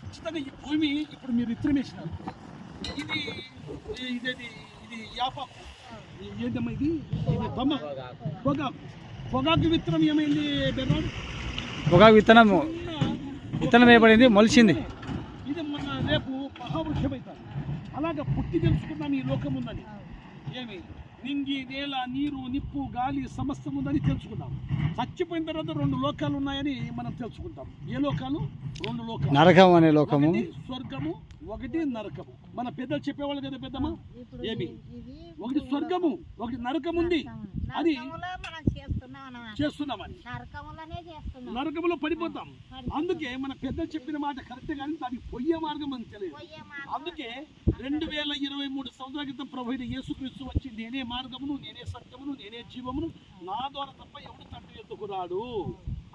ఖచ్చితంగా ఈ భూమి ఇప్పుడు మీరు ఇత్తనం వేసినారు ఇది ఇదేది ఇది యాపాకు ఇది ఏంటమ్మా ఇది? ఇది తమ్మ పొగాకు పొగాకు విత్తనం ఏమైంది బెర్రాడు పొగాకు విత్తనము. విత్తనం వేయబడింది మొలిచింది. ఇది మన రేపు మహావృక్షం అవుతారు అలాగ పుట్టి తెలుసుకున్నాం ఈ లోకం ఉందని ఏమి? నింగి నేల నీరు నిప్పు గాలి సమస్తం ఉందని తెలుసుకున్నాం చచ్చిపోయిన తర్వాత రెండు లోకాలు ఉన్నాయని మనం తెలుసుకుంటాం. ఏ లోకాలు? రెండు లోకాలు. నరకం అనే లోకము. స్వర్గము ఒకటి నరకము మన పెద్దలు చెప్పేవాళ్ళు కదా పెద్దమ్మ? ఏమి? ఒకటి స్వర్గము ఒకటి నరకం ఉంది అది చేస్తున్నామని. నరకములో పడిపోతాం. అందుకే మన పెద్దలు చెప్పిన మాట కరెక్ట్ కానీ దానికి పొయ్యే మార్గం అని తెలియదు. అందుకే రెండు వేల ఇరవై మూడు సంవత్సరాల క్రితం ప్రభు యేసుక్రీస్తు వచ్చి నేనే మార్గమును నేనే సత్యమును నేనే జీవమును నా ద్వారా తప్ప ఎవడు తండ్రి ఎత్తుకు రాడు?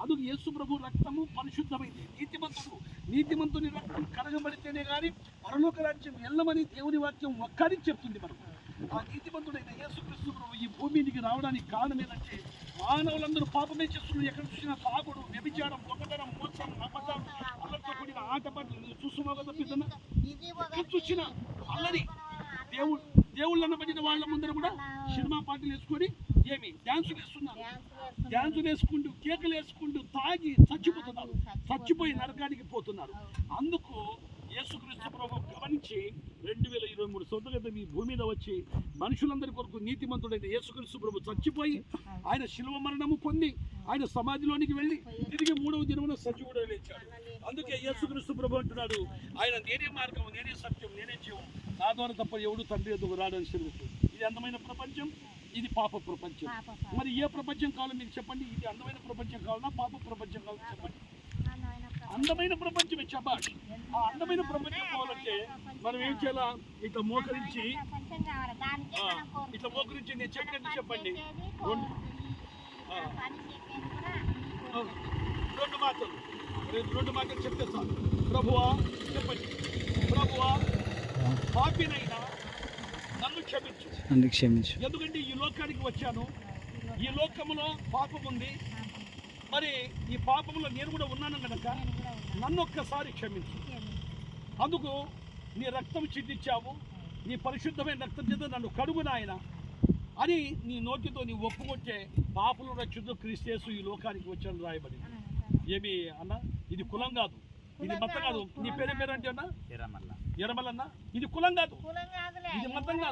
అందుకు యేసు ప్రభు రక్తము పరిశుద్ధమైంది. నీతిమంతుడు నీతిమంతుని రక్తం కరగబడితేనే కానీ పరలోక రాజ్యం వెళ్ళమని దేవుని వాక్యం ఒక్కడికి చెప్తుంది మనకు. ఆ నీతిమంతుడైన యేసుక్రీస్తు ప్రభు ఈ భూమికి రావడానికి కారణం ఏంటంటే మానవులందరూ పాపమే చేస్తున్నారు. ఎక్కడ చూసినా తాగుడు వ్యభిచారం దొంగతనం మోసం నమ్మకం అల్లరితో కూడిన ఆటపాటలు చూస్తున్నావు కదా ఎక్కడ చూసినా అల్లరి. దేవుడు దేవుళ్ళన్న పడిన వాళ్ళ ముందర కూడా సినిమా పాటలు వేసుకొని ఏమి డ్యాన్సులు వేస్తున్నారు. డ్యాన్సులు వేసుకుంటూ కేకలు వేసుకుంటూ తాగి చచ్చిపోతున్నారు. చచ్చిపోయి నరకానికి పోతున్నారు. అందుకు యేసుక్రీస్తు ప్రభు గమనించి రెండు వేల ఇరవై మూడు సంవత్సరాల క్రితం ఈ భూమి మీద వచ్చి మనుషులందరి కొరకు నీతిమంతుడైన యేసుక్రీస్తు ప్రభు చచ్చిపోయి ఆయన శిలువ మరణము పొంది ఆయన సమాధిలోనికి వెళ్ళి తిరిగి మూడవ దినమున సజీవుడు లేచాడు. అందుకే యేసుక్రీస్తు ప్రభు అంటున్నాడు ఆయన నేనే మార్గం నేనే సత్యం నేనే జీవం. నా ద్వారా తప్ప ఎవడు తండ్రి ఎదుగు రాడని ఇది అందమైన ప్రపంచం. ఇది పాప ప్రపంచం. మరి ఏ ప్రపంచం కావాలో మీకు చెప్పండి. ఇది అందమైన ప్రపంచం కావాలా పాప ప్రపంచం కావాలో చెప్పండి. అందమైన ప్రపంచమే చెప్పాలి ఆ అందమైన ప్రపంచం కావాలంటే మనం ఏం చేయాలా? ఇట్లా మోకరించి. ఇట్లా మోకరించి నేను చెప్పినట్టు పని చెప్పండి. రెండు మాటలు. రెండు రెండు మాటలు చెప్తే చాలు. ప్రభువా చెప్పండి. ప్రభువా పాపినైనా క్షమించు. నన్ను క్షమించు. ఎందుకంటే ఈ లోకానికి వచ్చాను. ఈ లోకములో పాపం ఉంది. మరి ఈ పాపంలో నేను కూడా ఉన్నాను కనుక నన్ను ఒక్కసారి క్షమించు. అందుకు నీ రక్తం చిందించావు. నీ పరిశుద్ధమైన రక్తం చేత నన్ను కడుగు నాయన అని నీ నోటితో నీ ఒప్పుకొచ్చే పాపలు రక్షిస్తూ క్రీస్తేసు ఈ లోకానికి వచ్చాను రాయబడింది. ఏమి అన్న? ఇది కులం కాదు. ఇది మతం కాదు. నీ పేరు పేరు అంటే అన్న? ఎరమలన్న ఇది కులం కాదు. ఇది మతం కాదు.